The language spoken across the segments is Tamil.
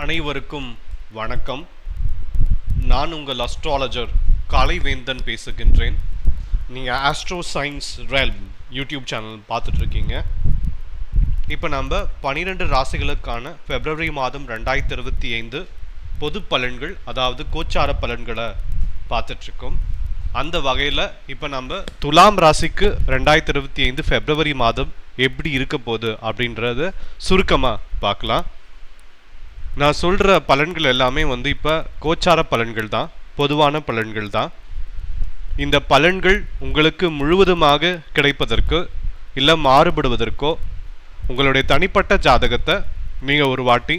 அனைவருக்கும் வணக்கம். நான் உங்கள் அஸ்ட்ராலஜர் கலைவேந்தன் பேசுகின்றேன். நீங்கள் astro science realm YouTube channel பார்த்துட்ருக்கீங்க. இப்போ நம்ம பன்னிரெண்டு ராசிகளுக்கான பிப்ரவரி மாதம் ரெண்டாயிரத்தி இருபத்தி ஐந்து பொது பலன்கள் அதாவது கோச்சார பலன்களை பார்த்துட்ருக்கோம். அந்த வகையில் இப்போ நம்ம துலாம் ராசிக்கு ரெண்டாயிரத்தி இருபத்தி ஐந்து பிப்ரவரி மாதம் எப்படி இருக்க போகுது அப்படின்றத சுருக்கமாக பார்க்கலாம். நான் சொல்கிற பலன்கள் எல்லாமே வந்து இப்போ கோச்சார பலன்கள் தான் பொதுவான பலன்கள் தான். இந்த பலன்கள் உங்களுக்கு முழுவதுமாக கிடைப்பதற்கு இல்லை மாறுபடுவதற்கோ உங்களுடைய தனிப்பட்ட ஜாதகத்தை நீங்கள் ஒரு வாட்டி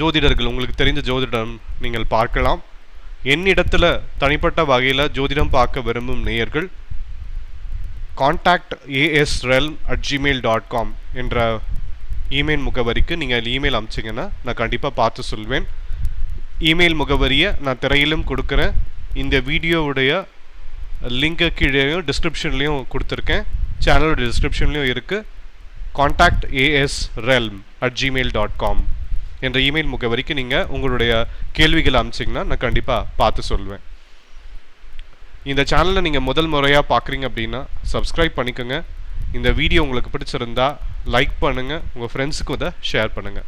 ஜோதிடர்கள் உங்களுக்கு தெரிஞ்ச ஜோதிடம் நீங்கள் பார்க்கலாம். என்னிடத்தில் தனிப்பட்ட வகையில் ஜோதிடம் பார்க்க விரும்பும் நேயர்கள் contact A S realm at Gmail dot com என்ற இமெயில் முகவரிக்கு நீங்கள் இமெயில் அனுப்பிச்சிங்கன்னா நான் கண்டிப்பாக பார்த்து சொல்வேன். இமெயில் முகவரியை நான் திரையிலும் கொடுக்குறேன். இந்த வீடியோவுடைய லிங்கை கீழேயும் டிஸ்கிரிப்ஷன்லேயும் கொடுத்துருக்கேன். சேனலோட டிஸ்கிரிப்ஷன்லேயும் இருக்குது contact A S realm at Gmail dot com என்ற இமெயில் முகவரிக்கு நீங்கள் உங்களுடைய கேள்விகள் அனுப்பிச்சிங்கன்னா நான் கண்டிப்பாக பார்த்து சொல்வேன். இந்த சேனலை நீங்கள் முதல் முறையாக பார்க்குறீங்க அப்படின்னா சப்ஸ்கிரைப் பண்ணிக்கோங்க. இந்த வீடியோ உங்களுக்கு பிடிச்சிருந்தா லைக் பண்ணுங்கள் உங்கள் ஃப்ரெண்ட்ஸுக்கு இதை ஷேர் பண்ணுங்கள்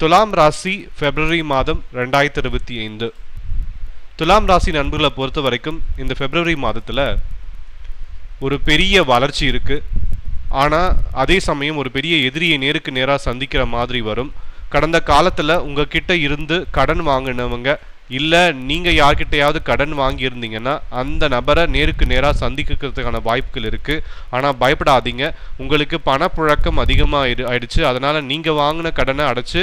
துலாம் ராசி பிப்ரவரி மாதம் ரெண்டாயிரத்தி இருபத்தி ஐந்து. துலாம் ராசி நண்பர்களை பொறுத்த வரைக்கும் இந்த பிப்ரவரி மாதத்தில் ஒரு பெரிய வளர்ச்சி இருக்குது ஆனால் அதே சமயம் ஒரு பெரிய எதிரியை நேருக்கு நேராக சந்திக்கிற மாதிரி வரும். கடந்த காலத்தில் உங்ககிட்ட இருந்து கடன் வாங்கினவங்க இல்லை நீங்கள் யார்கிட்டயாவது கடன் வாங்கியிருந்தீங்கன்னா அந்த நபரை நேருக்கு நேராக சந்திக்கிறதுக்கான வாய்ப்புகள் இருக்குது ஆனால் பயப்படாதீங்க. உங்களுக்கு பணப்புழக்கம் அதிகமாக ஆயிடுச்சு. அதனால் நீங்கள் வாங்கின கடனை அடைச்சு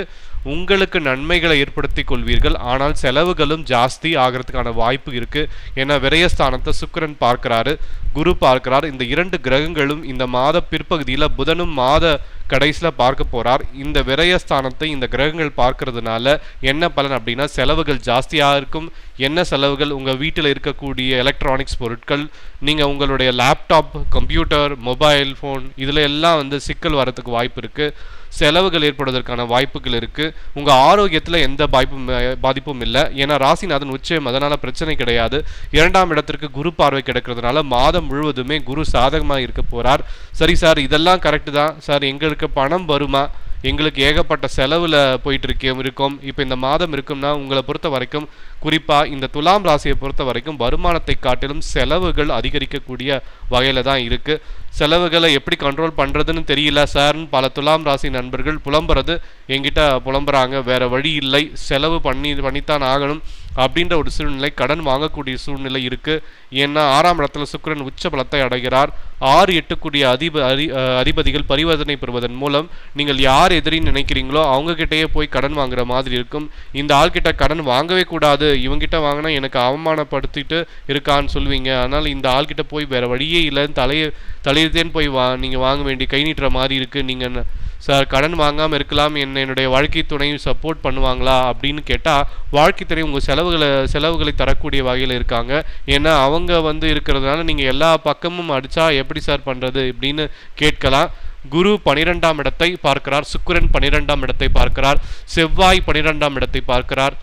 உங்களுக்கு நன்மைகளை ஏற்படுத்தி கொள்வீர்கள். ஆனால் செலவுகளும் ஜாஸ்தி ஆகிறதுக்கான வாய்ப்பு இருக்கு. ஏன்னா விரயஸ்தானத்தை சுக்கரன் பார்க்கிறாரு குரு பார்க்கிறார். இந்த இரண்டு கிரகங்களும் இந்த மாத பிற்பகுதியில் புதனும் மாத கடைசியில் பார்க்க போகிறார் இந்த விரயஸ்தானத்தை இந்த கிரகங்கள் பார்க்கறதுனால என்ன பலன் அப்படின்னா செலவுகள் ஜாஸ்தியாக இருக்கும். என்ன செலவுகள்? உங்கள் வீட்டில் இருக்கக்கூடிய எலக்ட்ரானிக்ஸ் பொருட்கள் நீங்கள் உங்களுடைய லேப்டாப் கம்ப்யூட்டர் மொபைல் ஃபோன் இதில் எல்லாம் வந்து சிக்கல் வரதுக்கு வாய்ப்பு இருக்குது செலவுகள் ஏற்படுவதற்கான வாய்ப்புகள் இருக்குது உங்கள் ஆரோக்கியத்தில் எந்த பாய்ப்பும் பாதிப்பும் இல்லை. ஏன்னா ராசிநாதன் உச்சயம் அதனால் பிரச்சனை கிடையாது. இரண்டாம் இடத்திற்கு குரு பார்வை கிடைக்கிறதுனால மாதம் முழுவதுமே குரு சாதகமாக இருக்க போகிறார் சரி சார் இதெல்லாம் கரெக்டு தான். சார் எங்களுக்கு பணம் வருமா? எங்களுக்கு ஏகப்பட்ட செலவில் போயிட்டு இருக்கோம். இப்போ இந்த மாதம் இருக்கும்னா உங்களை பொறுத்த வரைக்கும் குறிப்பாக இந்த துலாம் ராசியை பொறுத்த வரைக்கும் வருமானத்தை காட்டிலும் செலவுகள் அதிகரிக்கக்கூடிய வகையில் தான் இருக்குது செலவுகளை எப்படி கண்ட்ரோல் பண்ணுறதுன்னு தெரியல சார்னு பல துலாம் ராசி நண்பர்கள் புலம்புறது எங்கிட்ட புலம்புறாங்க. வேறு வழி இல்லை. செலவு பண்ணி பண்ணித்தான் ஆகணும். அப்படின்ற ஒரு சூழ்நிலை கடன் வாங்கக்கூடிய சூழ்நிலை இருக்கு. ஏன்னா ஆறாம் இடத்துல சுக்கரன் உச்ச பலத்தை அடைகிறார். ஆறு எட்டுக்கூடிய அதிப அதி அதிபதிகள் பரிவர்த்தனை பெறுவதன் மூலம் நீங்கள் யார் எதிரின்னு நினைக்கிறீங்களோ அவங்க கிட்டேயே போய் கடன் வாங்குற மாதிரி இருக்கும். இந்த ஆள்கிட்ட கடன் வாங்கவே கூடாது. இவங்கிட்ட வாங்கினா எனக்கு அவமானப்படுத்திட்டு இருக்கான்னு சொல்லுவீங்க. அதனால் இந்த ஆள்கிட்ட போய் வேற வழியே இல்லைன்னு தலையை தலையத்தேன்னு போய் வா நீங்கள் வாங்க வேண்டிய கை நீட்டுற மாதிரி இருக்குது நீங்கள் சார் கடன் வாங்காமல் இருக்கலாம் என்ன என்னுடைய வாழ்க்கை துணையும் சப்போர்ட் பண்ணுவாங்களா அப்படின்னு கேட்டால் வாழ்க்கை துணை உங்கள் செலவுகளை செலவுகளை தரக்கூடிய வகையில் இருக்காங்க. ஏன்னா அவங்க வந்து இருக்கிறதுனால நீங்கள் எல்லா பக்கமும் அடித்தா எப்படி சார் பண்ணுறது இப்படின்னு கேட்கலாம். குரு பனிரெண்டாம் இடத்தை பார்க்கிறார் சுக்கிரன் பனிரெண்டாம் இடத்தை பார்க்கிறார் செவ்வாய் பனிரெண்டாம் இடத்தை பார்க்கிறார்.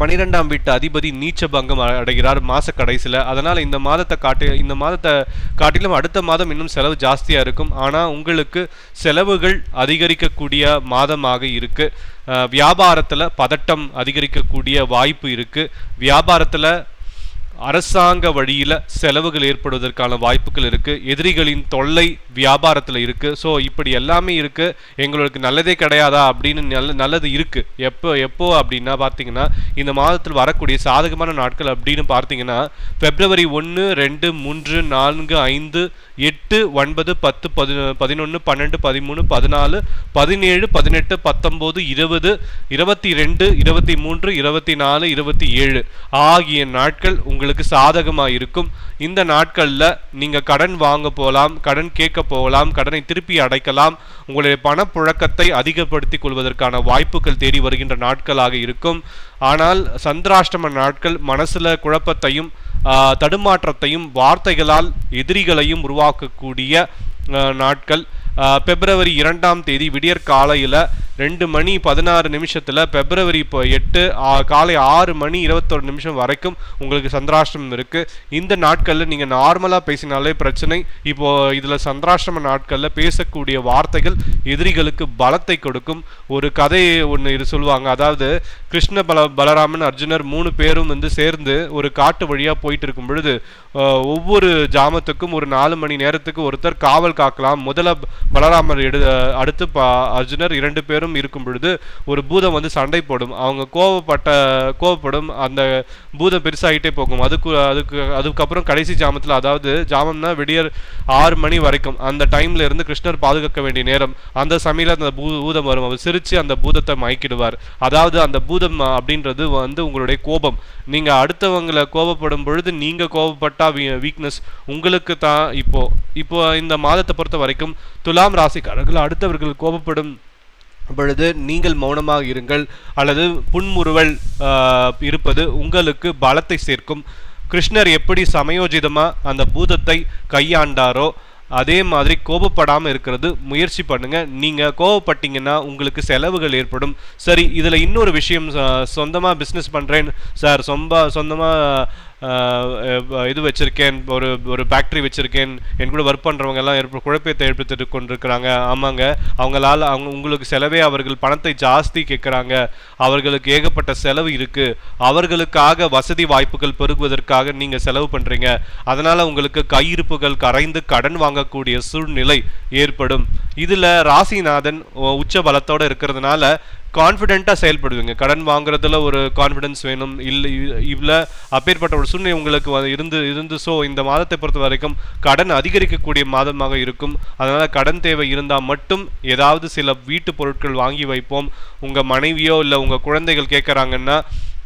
பனிரெண்டாம் வீட்டு அதிபதி நீச்ச பங்கம் அடைகிறார் மாத கடைசியில். அதனால் இந்த மாதத்தை காட்டி இந்த மாதத்தை காட்டிலும் அடுத்த மாதம் இன்னும் செலவு ஜாஸ்தியாக இருக்கும். ஆனால் உங்களுக்கு செலவுகள் அதிகரிக்கக்கூடிய மாதமாக இருக்குது வியாபாரத்தில் பதட்டம் அதிகரிக்கக்கூடிய வாய்ப்பு இருக்குது வியாபாரத்தில் அரசாங்க வழியில் செலவுகள் ஏற்படுவதற்கான வாய்ப்புகள் இருக்கு. எதிரிகளின் தொல்லை வியாபாரத்தில் இருக்கு. ஸோ இப்படி எல்லாமே இருக்கு. எங்களுக்கு நல்லதே கிடையாதா அப்படின்னு நல்ல நல்லது இருக்கு. எப்போ எப்போ அப்படின்னா பார்த்தீங்கன்னா இந்த மாதத்தில் வரக்கூடிய சாதகமான நாட்கள் அப்படின்னு பார்த்தீங்கன்னா பிப்ரவரி ஒன்று ரெண்டு மூன்று நான்கு ஐந்து எட்டு ஒன்பது பத்து பதி பதினொன்று பன்னெண்டு பதிமூணு பதினாலு பதினேழு பதினெட்டு பத்தொம்போது இருபது இருபத்தி ரெண்டு இருபத்தி மூன்று இருபத்தி நாலு இருபத்தி ஏழு ஆகிய நாட்கள் உங்களுக்கு சாதகமாக இருக்கும் இந்த நாட்களில் நீங்கள் கடன் வாங்க போகலாம் கடன் கேட்க போகலாம் கடனை திருப்பி அடைக்கலாம். உங்களுடைய பணப்புழக்கத்தை அதிகப்படுத்தி கொள்வதற்கான வாய்ப்புகள் தேடி வருகின்ற நாட்களாக இருக்கும். ஆனால் சந்திராஷ்டம நாட்கள் மனசுல குழப்பத்தையும் தடுமாற்றத்தையும் வார்த்தைகளால் எதிரிகளையும் உருவாக்கக்கூடிய நாட்கள். பிப்ரவரி இரண்டாம் தேதி விடியற் காலையில் ரெண்டு மணி பதினாறு நிமிஷத்தில் பிப்ரவரி இப்போ எட்டு காலை ஆறு மணி இருபத்தொரு நிமிஷம் வரைக்கும் உங்களுக்கு சந்திராஷ்டிரமம் இருக்குது இந்த நாட்களில் நீங்கள் நார்மலாக பேசினாலே பிரச்சனை. இப்போது இதில் சந்திராஷ்டிரம நாட்களில் பேசக்கூடிய வார்த்தைகள் எதிரிகளுக்கு பலத்தை கொடுக்கும். ஒரு கதை ஒன்று இது சொல்லுவாங்க. அதாவது கிருஷ்ண பல பலராமன் அர்ஜுனர் மூணு பேரும் வந்து சேர்ந்து ஒரு காட்டு வழியாக போயிட்டு இருக்கும் பொழுது ஒவ்வொரு ஜாமத்துக்கும் ஒரு நாலு மணி நேரத்துக்கு ஒருத்தர் காவல் காக்கலாம். முதல்ல பலராமர் எடு அடுத்து அர்ஜுனர் இரண்டு பேரும் இருக்கும் பொழுது ஒரு பூதம் வந்து சண்டை போடும். அவங்க கோவப்பட்ட கோவப்படும். அந்த பூதம் பெருசாகிட்டே போகும். அதுக்கு அதுக்கு அதுக்கப்புறம் கடைசி ஜாமத்தில் அதாவது ஜாமம்னா விடியற் ஆறு மணி வரைக்கும். அந்த டைம்ல இருந்து கிருஷ்ணர் பாதுகாக்க வேண்டிய நேரம். அந்த சமையல அந்த பூ பூதம் வரும். அவர் சிரித்து அந்த பூதத்தை மயக்கிடுவார். அதாவது அந்த பூதம் அப்படின்றது வந்து உங்களுடைய கோபம். நீங்கள் அடுத்தவங்களை கோபப்படும் பொழுது நீங்கள் கோபப்பட்டா வீக்னஸ் உங்களுக்கு தான் இப்போது இப்போ இந்த மாதத்தை பொறுத்த வரைக்கும் துலாம் ராசிக்காரர்கள் அடுத்தவர்கள் கோபப்படும் பொழுது நீங்கள் மௌனமாக இருங்கள் அல்லது புன்முறுவல் இருப்பது உங்களுக்கு பலத்தை சேர்க்கும். கிருஷ்ணர் எப்படி சமயோஜிதமாக அந்த பூதத்தை கையாண்டாரோ அதே மாதிரி கோபப்படாமல் இருக்கிறது. முயற்சி பண்ணுங்க. நீங்க கோபப்பட்டீங்கன்னா உங்களுக்கு செலவுகள் ஏற்படும். சரி இதில் இன்னொரு விஷயம் சொந்தமாக பிஸ்னஸ் பண்ணுறேன் சார் சொம்ப சொந்தமாக இது வச்சுருக்கேன் ஒரு ஒரு ஃபேக்ட்ரி வச்சுருக்கேன். என் கூட ஒர்க் பண்ணுறவங்க எல்லாம் குழப்பத்தை ஏற்படுத்திட்டு கொண்டிருக்கிறாங்க. ஆமாங்க. அவங்களால் அவங்க உங்களுக்கு செலவே அவர்கள் பணத்தை ஜாஸ்தி கேட்குறாங்க. அவர்களுக்கு ஏகப்பட்ட செலவு இருக்குது அவர்களுக்காக வசதி வாய்ப்புகள் பெருகுவதற்காக நீங்கள் செலவு பண்ணுறீங்க அதனால் உங்களுக்கு கையிருப்புகள் கரைந்து கடன் வாங்கக்கூடிய சூழ்நிலை ஏற்படும். இதில் ராசிநாதன் உச்ச பலத்தோடு இருக்கிறதுனால கான்ஃபிடென்ட்டாக செயல்படுவீங்க. கடன் வாங்குறதுல ஒரு கான்ஃபிடென்ஸ் வேணும். இல்லை இவ்வளோ அப்பேற்பட்ட ஒரு சூழ்நிலை உங்களுக்கு இருந்து இருந்து ஸோ இந்த மாதத்தை பொறுத்த வரைக்கும் கடன் அதிகரிக்கக்கூடிய மாதமாக இருக்கும். அதனால் கடன் தேவை இருந்தால் மட்டும் ஏதாவது சில வீட்டு பொருட்கள் வாங்கி வைப்போம். உங்கள் மனைவியோ இல்லை உங்கள் குழந்தைகள் கேட்குறாங்கன்னா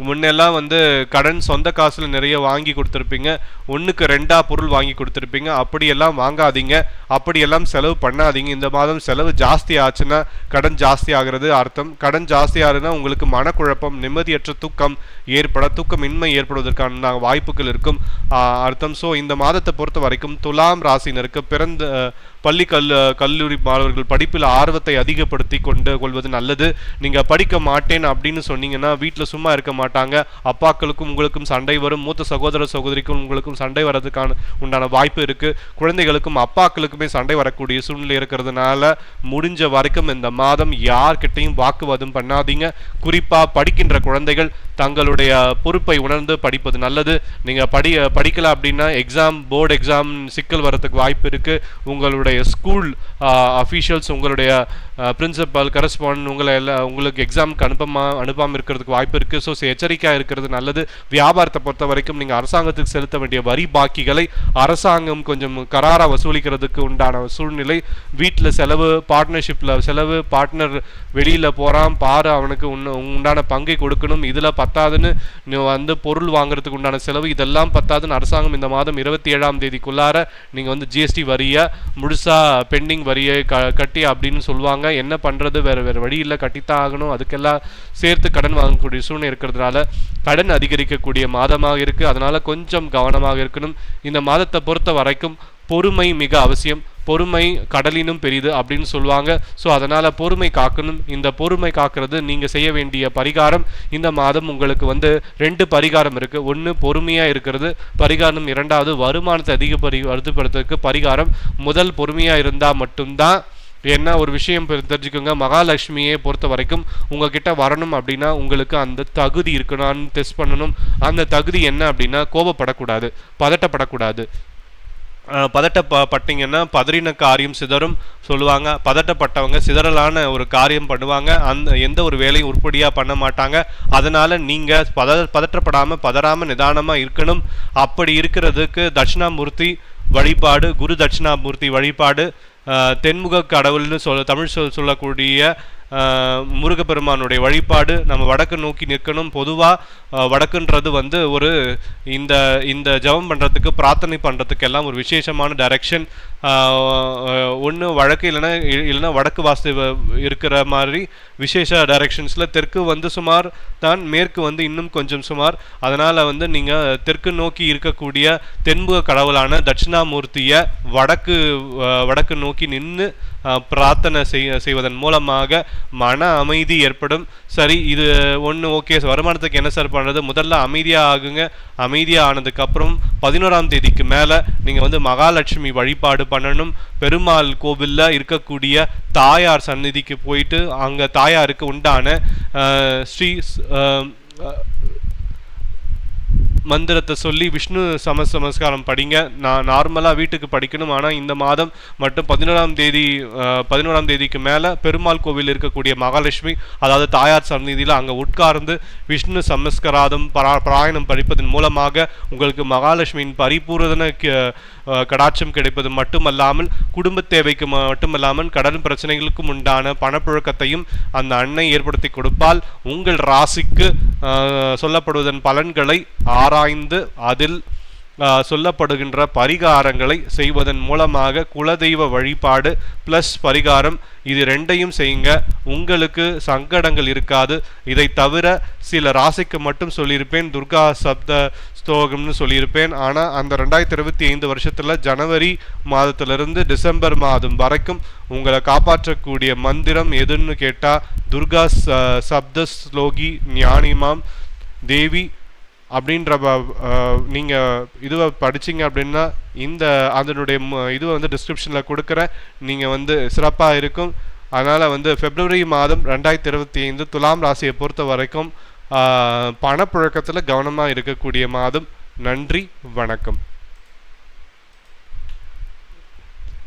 முன்னெல்லாம் வந்து கடன் சொந்த காசில் நிறைய வாங்கி கொடுத்துருப்பீங்க. ஒன்றுக்கு ரெண்டா பொருள் வாங்கி கொடுத்துருப்பீங்க. அப்படியெல்லாம் வாங்காதீங்க. அப்படியெல்லாம் செலவு பண்ணாதீங்க. இந்த மாதம் செலவு ஜாஸ்தி ஆச்சுன்னா கடன் ஜாஸ்தி ஆகிறது அர்த்தம். கடன் ஜாஸ்தி ஆகுதுன்னா உங்களுக்கு மனக்குழப்பம் நிம்மதியற்ற தூக்கம் ஏற்பட தூக்கமின்மை ஏற்படுவதற்கான வாய்ப்புகள் இருக்கும். அர்த்தம். ஸோ இந்த மாதத்தை பொறுத்த வரைக்கும் துலாம் ராசினருக்கு பிறந்த பள்ளி கல் கல்லூரி மாணவர்கள் படிப்பில் ஆர்வத்தை அதிகப்படுத்தி கொண்டு கொள்வது நல்லது. நீங்கள் படிக்க மாட்டேன் அப்படின்னு சொன்னீங்கன்னா வீட்டில் சும்மா இருக்க மாட்டாங்க. அப்பாக்களுக்கும் உங்களுக்கும் சண்டை வரும். மூத்த சகோதர சகோதரிக்கும் உங்களுக்கும் சண்டை வர்றதுக்கான உண்டான வாய்ப்பு இருக்குது குழந்தைகளுக்கும் அப்பாக்களுக்குமே சண்டை வரக்கூடிய சூழ்நிலை இருக்கிறதுனால முடிஞ்ச வரைக்கும் இந்த மாதம் யார்கிட்டையும் வாக்குவாதம் பண்ணாதீங்க. குறிப்பாக படிக்கின்ற குழந்தைகள் தங்களுடைய பொறுப்பை உணர்ந்து படிப்பது நல்லது. நீங்கள் படி படிக்கலை அப்படின்னா எக்ஸாம் போர்டு எக்ஸாம் சிக்கல் வரத்துக்கு வாய்ப்பு இருக்குது உங்களுடைய ஸ்கூல் அஃபீஷியல்ஸ் உங்களுடைய பிரின்சிபல் கரஸ்பாண்ட் உங்களை எல்லாம் உங்களுக்கு எக்ஸாமுக்கு அனுப்பமா அனுப்பாமல் இருக்கிறதுக்கு வாய்ப்பு இருக்குது ஸோ எச்சரிக்கையாக இருக்கிறது நல்லது. வியாபாரத்தை பொறுத்த வரைக்கும் நீங்கள் அரசாங்கத்துக்கு செலுத்த வேண்டிய வரி பாக்கிகளை அரசாங்கம் கொஞ்சம் கராராக வசூலிக்கிறதுக்கு உண்டான சூழ்நிலை. வீட்டில் செலவு பார்ட்னர்ஷிப்பில் செலவு பார்ட்னர் வெளியில் போகிறான் பாரு அவனுக்கு உண்டான பங்கை கொடுக்கணும். இதில் பத்தாதுன்னு வந்து பொருள் வாங்குறதுக்கு உண்டான செலவு இதெல்லாம் பத்தாதுன்னு அரசாங்கம் இந்த மாதம் இருபத்தி ஏழாம் தேதிக்குள்ளார நீங்கள் வந்து ஜிஎஸ்டி வரியை முழுசாக பெண்டிங் வரியை க கட்டி அப்படின்னு சொல்லுவாங்க. என்ன பண்ணுறது வேறு வேறு வழி இல்லை. கட்டித்தான் ஆகணும். அதுக்கெல்லாம் சேர்த்து கடன் வாங்கக்கூடிய சூழ்நிலை இருக்கிறதுனால கடன் அதிகரிக்கக்கூடிய மாதமாக இருக்குது அதனால கொஞ்சம் கவனமாக இருக்கணும். இந்த மாதத்தை பொறுத்த வரைக்கும் பொறுமை மிக அவசியம். பொறுமை கடலினும் பெரிது அப்படின்னு சொல்லுவாங்க. ஸோ அதனால் பொறுமை காக்கணும். இந்த பொறுமை காக்கிறது நீங்கள் செய்ய வேண்டிய பரிகாரம். இந்த மாதம் உங்களுக்கு வந்து ரெண்டு பரிகாரம் இருக்குது ஒன்று பொறுமையாக இருக்கிறது பரிகாரம் இரண்டாவது வருமானத்தை அதிகப்படி வருதுப்படுத்துறதுக்கு பரிகாரம். முதல் பொறுமையாக இருந்தால் மட்டும்தான். என்ன ஒரு விஷயம் தெரிஞ்சுக்கோங்க. மகாலட்சுமியை பொறுத்த வரைக்கும் உங்ககிட்ட வரணும் அப்படின்னா உங்களுக்கு அந்த தகுதி இருக்கணும்னு டெஸ்ட் பண்ணணும். அந்த தகுதி என்ன அப்படின்னா கோபப்படக்கூடாது பதட்டப்படக்கூடாது. பதட்டப்பட்டீங்கன்னா பதறின காரியம் சிதறும் சொல்லுவாங்க. பதட்டப்பட்டவங்க சிதறலான ஒரு காரியம் பண்ணுவாங்க. அந்த எந்த ஒரு வேலையும் உருப்படியாக பண்ண மாட்டாங்க. அதனால் நீங்கள் பத பதற்றப்படாமல் பதறாமல் நிதானமாக இருக்கணும். அப்படி இருக்கிறதுக்கு தட்சிணாமூர்த்தி வழிபாடு குரு தட்சிணாமூர்த்தி வழிபாடு தென்முக கடவுள்னு சொல்ல தமிழ் சொல் சொல்லக்கூடிய முருகப்பெருமானுடைய வழிபாடு நம்ம வடக்கு நோக்கி நிற்கணும். பொதுவாக வடக்குன்றது வந்து ஒரு இந்த இந்த ஜெபம் பண்ணுறதுக்கு பிரார்த்தனை பண்ணுறதுக்கு எல்லாம் ஒரு விசேஷமான டைரக்ஷன் ஒன்று வழக்கு இல்லைன்னா இல்லைன்னா வடக்கு வாஸ்து இருக்கிற மாதிரி விசேஷ டைரக்ஷன்ஸில் தெற்கு வந்து சுமார் தான் மேற்கு வந்து இன்னும் கொஞ்சம் சுமார். அதனால் வந்து நீங்கள் தெற்கு நோக்கி இருக்கக்கூடிய தென்முக கடவுளான தட்சிணாமூர்த்தியை வடக்கு வடக்கு நோக்கி நின்று பிரார்த்தனை செய்ய செய்வதன் மூலமாக மன அமைதி ஏற்படும். சரி இது ஒன்று ஓகே. வருமானத்துக்கு என்ன சார் பண்ணுறது முதல்ல அமைதியாக ஆகுங்க. அமைதியாக ஆனதுக்கப்புறம் பதினோராம் தேதிக்கு மேலே நீங்கள் வந்து மகாலட்சுமி வழிபாடு பண்ணணும். பெருமாள் கோவிலில் இருக்கக்கூடிய தாயார் சந்நிதிக்கு போயிட்டு அங்கே தாயாருக்கு உண்டான ஸ்ரீ மந்திரத்தை சொல்லி விஷ்ணு சம நமஸ்காரம் படிங்க. நான் நார்மலாக வீட்டுக்கு படிக்கணும். ஆனால் இந்த மாதம் மட்டும் பதினோராம் தேதி பதினோராம் தேதிக்கு மேலே பெருமாள் கோவில் இருக்கக்கூடிய மகாலட்சுமி அதாவது தாயார் சந்நிதியில் அங்கே உட்கார்ந்து விஷ்ணு சமஸ்கராதம் பரா பிராயணம் படிப்பதன் மூலமாக உங்களுக்கு மகாலட்சுமியின் பரிபூரண கடாட்சம் கிடைப்பது மட்டுமல்லாமல் குடும்ப தேவைக்கு மட்டுமல்லாமல் கடன் பிரச்சனைகளுக்கும் உண்டான பணப்புழக்கத்தையும் அந்த அன்னை ஏற்படுத்தி கொடுப்பால் உங்கள் ராசிக்கு சொல்லப்படுவதன் பலன்களை ஆராய்ந்து அதில் சொல்லப்படுகின்ற பரிகாரங்களை செய்வதன் மூலமாக குலதெய்வ வழிபாடு ப்ளஸ் பரிகாரம் இது ரெண்டையும் செய்யுங்க. உங்களுக்கு சங்கடங்கள் இருக்காது. இதை தவிர சில ராசிக்கு மட்டும் சொல்லியிருப்பேன். துர்கா சப்த ஸ்தோகம்னு சொல்லியிருப்பேன். ஆனால் அந்த ரெண்டாயிரத்தி இருபத்தி ஐந்து வருஷத்தில் ஜனவரி மாதத்திலிருந்து டிசம்பர் மாதம் வரைக்கும் உங்களை காப்பாற்றக்கூடிய மந்திரம் எதுன்னு கேட்டால் துர்கா ச சப்த ஸ்லோகி ஞானிமாம் தேவி அப்படின்ற நீங்கள் இதுவை படிச்சீங்க அப்படின்னா இந்த அதனுடைய ம- இதுவை வந்து டிஸ்கிரிப்ஷனில் கொடுக்குறேன் நீங்கள் வந்து சிறப்பாக இருக்கும். அதனால் வந்து பிப்ரவரி மாதம் ரெண்டாயிரத்தி இருபத்தி ஐந்து துலாம் ராசியை பொறுத்த வரைக்கும் பணப்புழக்கத்தில் கவனமாக இருக்கக்கூடிய மாதம். நன்றி வணக்கம்.